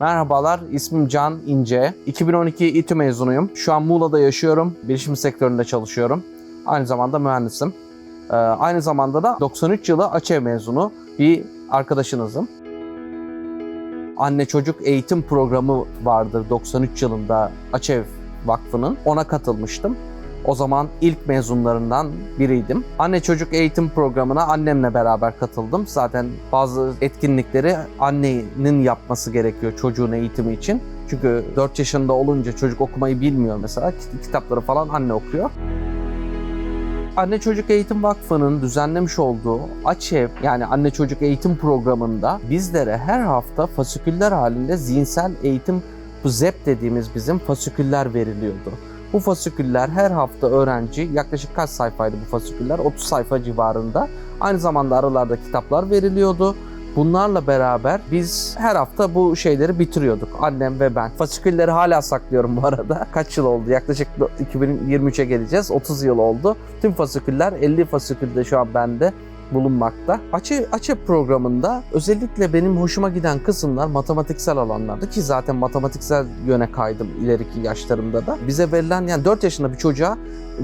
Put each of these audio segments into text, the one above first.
Merhabalar, ismim Can İnce. 2012 İTÜ mezunuyum. Şu an Muğla'da yaşıyorum. Bilişim sektöründe çalışıyorum. Aynı zamanda mühendisim. Ee, aynı zamanda da 93 yılı AÇEV mezunu bir arkadaşınızım. Anne çocuk eğitim programı vardır 93 yılında AÇEV Vakfı'nın. Ona katılmıştım. O zaman ilk mezunlarından biriydim. Anne çocuk eğitim programına annemle beraber katıldım. Zaten bazı etkinlikleri annenin yapması gerekiyor çocuğun eğitimi için. Çünkü 4 yaşında olunca çocuk okumayı bilmiyor mesela. Kit- Kitapları falan anne okuyor. Anne Çocuk Eğitim Vakfı'nın düzenlemiş olduğu AÇEV yani Anne Çocuk Eğitim Programı'nda bizlere her hafta fasiküller halinde zihinsel eğitim bu ZEP dediğimiz bizim fasiküller veriliyordu. Bu fasiküller her hafta öğrenci yaklaşık kaç sayfaydı bu fasiküller? 30 sayfa civarında. Aynı zamanda aralarda kitaplar veriliyordu. Bunlarla beraber biz her hafta bu şeyleri bitiriyorduk. Annem ve ben. Fasikülleri hala saklıyorum bu arada. Kaç yıl oldu? Yaklaşık 2023'e geleceğiz. 30 yıl oldu. Tüm fasiküller 50 fasikülde şu an bende bulunmakta. Açı, açı programında özellikle benim hoşuma giden kısımlar matematiksel alanlardı ki zaten matematiksel yöne kaydım ileriki yaşlarımda da. Bize verilen yani 4 yaşında bir çocuğa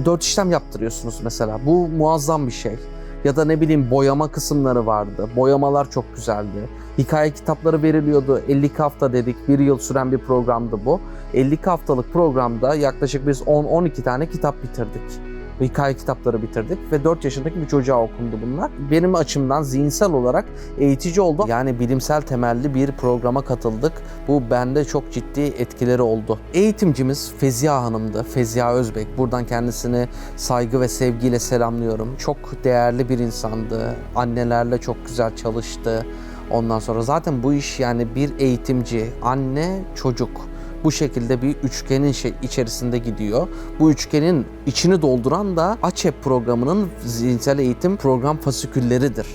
4 işlem yaptırıyorsunuz mesela. Bu muazzam bir şey. Ya da ne bileyim boyama kısımları vardı. Boyamalar çok güzeldi. Hikaye kitapları veriliyordu. 52 hafta dedik. Bir yıl süren bir programdı bu. 52 haftalık programda yaklaşık biz 10-12 tane kitap bitirdik hikaye kitapları bitirdik ve 4 yaşındaki bir çocuğa okundu bunlar. Benim açımdan zihinsel olarak eğitici oldu. Yani bilimsel temelli bir programa katıldık. Bu bende çok ciddi etkileri oldu. Eğitimcimiz Fezia Hanım'dı. Fezia Özbek. Buradan kendisini saygı ve sevgiyle selamlıyorum. Çok değerli bir insandı. Annelerle çok güzel çalıştı. Ondan sonra zaten bu iş yani bir eğitimci, anne, çocuk bu şekilde bir üçgenin şey içerisinde gidiyor. Bu üçgenin içini dolduran da AÇEP programının zihinsel eğitim program fasikülleridir.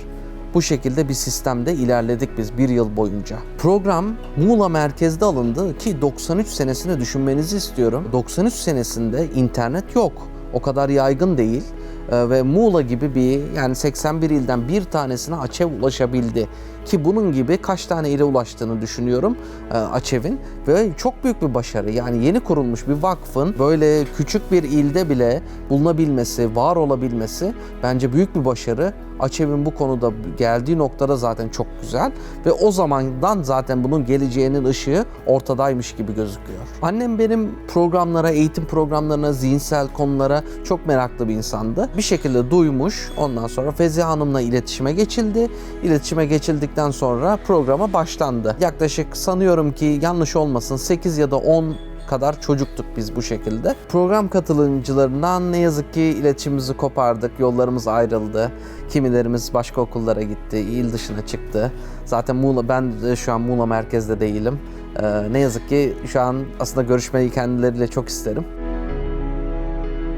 Bu şekilde bir sistemde ilerledik biz bir yıl boyunca. Program Muğla merkezde alındı ki 93 senesini düşünmenizi istiyorum. 93 senesinde internet yok. O kadar yaygın değil. Ee, ve Muğla gibi bir yani 81 ilden bir tanesine AÇEV ulaşabildi. Ki bunun gibi kaç tane ile ulaştığını düşünüyorum e, AÇEV'in ve çok büyük bir başarı. Yani yeni kurulmuş bir vakfın böyle küçük bir ilde bile bulunabilmesi, var olabilmesi bence büyük bir başarı. AÇEV'in bu konuda geldiği noktada zaten çok güzel ve o zamandan zaten bunun geleceğinin ışığı ortadaymış gibi gözüküyor. Annem benim programlara, eğitim programlarına, zihinsel konulara çok meraklı bir insandı. Bir şekilde duymuş. Ondan sonra Fezia Hanım'la iletişime geçildi. İletişime geçildikten sonra programa başlandı. Yaklaşık sanıyorum ki yanlış olmasın 8 ya da 10 kadar çocuktuk biz bu şekilde. Program katılımcılarından ne yazık ki iletişimimizi kopardık, yollarımız ayrıldı. Kimilerimiz başka okullara gitti, il dışına çıktı. Zaten Muğla, ben şu an Muğla merkezde değilim. Ee, ne yazık ki şu an aslında görüşmeyi kendileriyle çok isterim.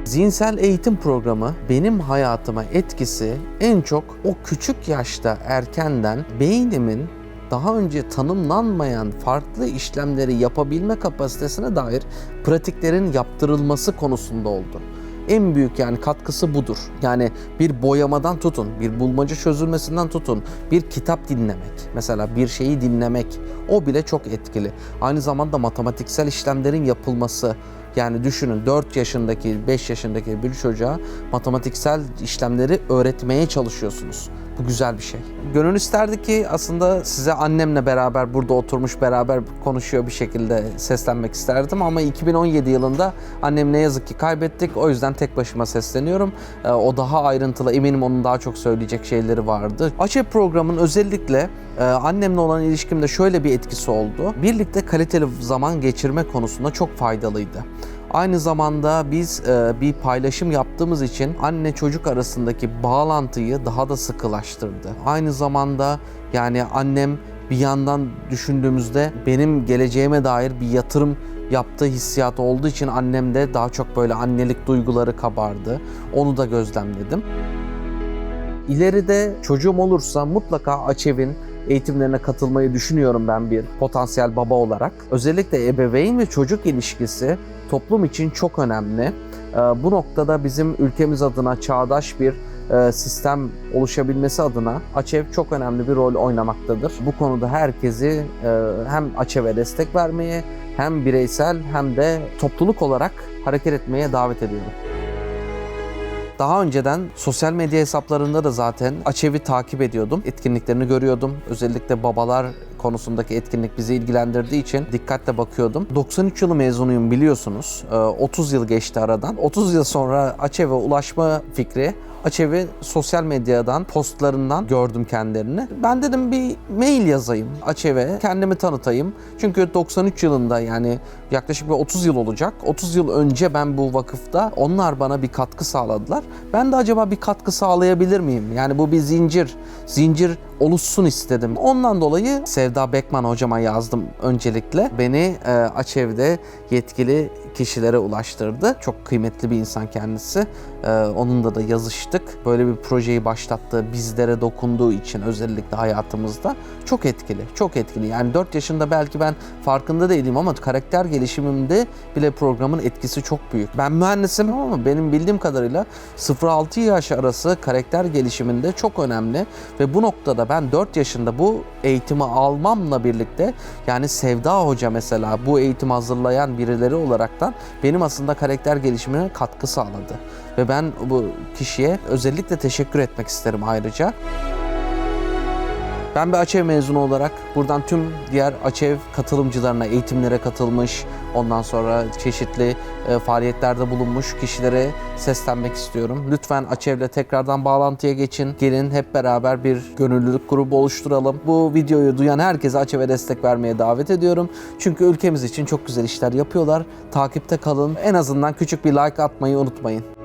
Zihinsel eğitim programı benim hayatıma etkisi en çok o küçük yaşta erkenden beynimin daha önce tanımlanmayan farklı işlemleri yapabilme kapasitesine dair pratiklerin yaptırılması konusunda oldu. En büyük yani katkısı budur. Yani bir boyamadan tutun, bir bulmaca çözülmesinden tutun, bir kitap dinlemek, mesela bir şeyi dinlemek o bile çok etkili. Aynı zamanda matematiksel işlemlerin yapılması, yani düşünün 4 yaşındaki, 5 yaşındaki bir çocuğa matematiksel işlemleri öğretmeye çalışıyorsunuz. Bu güzel bir şey. Gönül isterdi ki aslında size annemle beraber burada oturmuş beraber konuşuyor bir şekilde seslenmek isterdim ama 2017 yılında annem ne yazık ki kaybettik. O yüzden tek başıma sesleniyorum. Ee, O daha ayrıntılı eminim onun daha çok söyleyecek şeyleri vardı. Açep programın özellikle e, annemle olan ilişkimde şöyle bir etkisi oldu. Birlikte kaliteli zaman geçirme konusunda çok faydalıydı. Aynı zamanda biz e, bir paylaşım yaptığımız için anne çocuk arasındaki bağlantıyı daha da sıkılaştırdı. Aynı zamanda yani annem bir yandan düşündüğümüzde benim geleceğime dair bir yatırım yaptığı hissiyatı olduğu için annemde daha çok böyle annelik duyguları kabardı. Onu da gözlemledim. İleride çocuğum olursa mutlaka Açev'in eğitimlerine katılmayı düşünüyorum ben bir potansiyel baba olarak. Özellikle ebeveyn ve çocuk ilişkisi toplum için çok önemli. Ee, Bu noktada bizim ülkemiz adına çağdaş bir e, sistem oluşabilmesi adına AÇEV çok önemli bir rol oynamaktadır. Bu konuda herkesi e, hem AÇEV'e destek vermeye hem bireysel hem de topluluk olarak hareket etmeye davet ediyorum. Daha önceden sosyal medya hesaplarında da zaten Açev'i takip ediyordum. Etkinliklerini görüyordum. Özellikle babalar konusundaki etkinlik bizi ilgilendirdiği için dikkatle bakıyordum. 93 yılı mezunuyum biliyorsunuz. Ee, 30 yıl geçti aradan. 30 yıl sonra Açev'e ulaşma fikri Açev'i sosyal medyadan, postlarından gördüm kendilerini. Ben dedim bir mail yazayım Açev'e, kendimi tanıtayım. Çünkü 93 yılında yani yaklaşık bir 30 yıl olacak. 30 yıl önce ben bu vakıfta onlar bana bir katkı sağladılar. Ben de acaba bir katkı sağlayabilir miyim? Yani bu bir zincir, zincir oluşsun istedim. Ondan dolayı Sevda Bekman hocama yazdım öncelikle. Beni e, Açev'de yetkili kişilere ulaştırdı. Çok kıymetli bir insan kendisi. E, onunla da yazıştık. Böyle bir projeyi başlattı. Bizlere dokunduğu için özellikle hayatımızda çok etkili. Çok etkili. Yani 4 yaşında belki ben farkında değilim ama karakter gelişimimde bile programın etkisi çok büyük. Ben mühendisim ama benim bildiğim kadarıyla 0-6 yaş arası karakter gelişiminde çok önemli ve bu noktada ben 4 yaşında bu eğitimi almamla birlikte yani Sevda Hoca mesela bu eğitimi hazırlayan birileri olaraktan benim aslında karakter gelişimine katkı sağladı. Ben bu kişiye özellikle teşekkür etmek isterim ayrıca. Ben bir AÇEV mezunu olarak buradan tüm diğer AÇEV katılımcılarına, eğitimlere katılmış, ondan sonra çeşitli e, faaliyetlerde bulunmuş kişilere seslenmek istiyorum. Lütfen AÇEV'le tekrardan bağlantıya geçin. Gelin hep beraber bir gönüllülük grubu oluşturalım. Bu videoyu duyan herkese AÇEV'e destek vermeye davet ediyorum. Çünkü ülkemiz için çok güzel işler yapıyorlar. Takipte kalın. En azından küçük bir like atmayı unutmayın.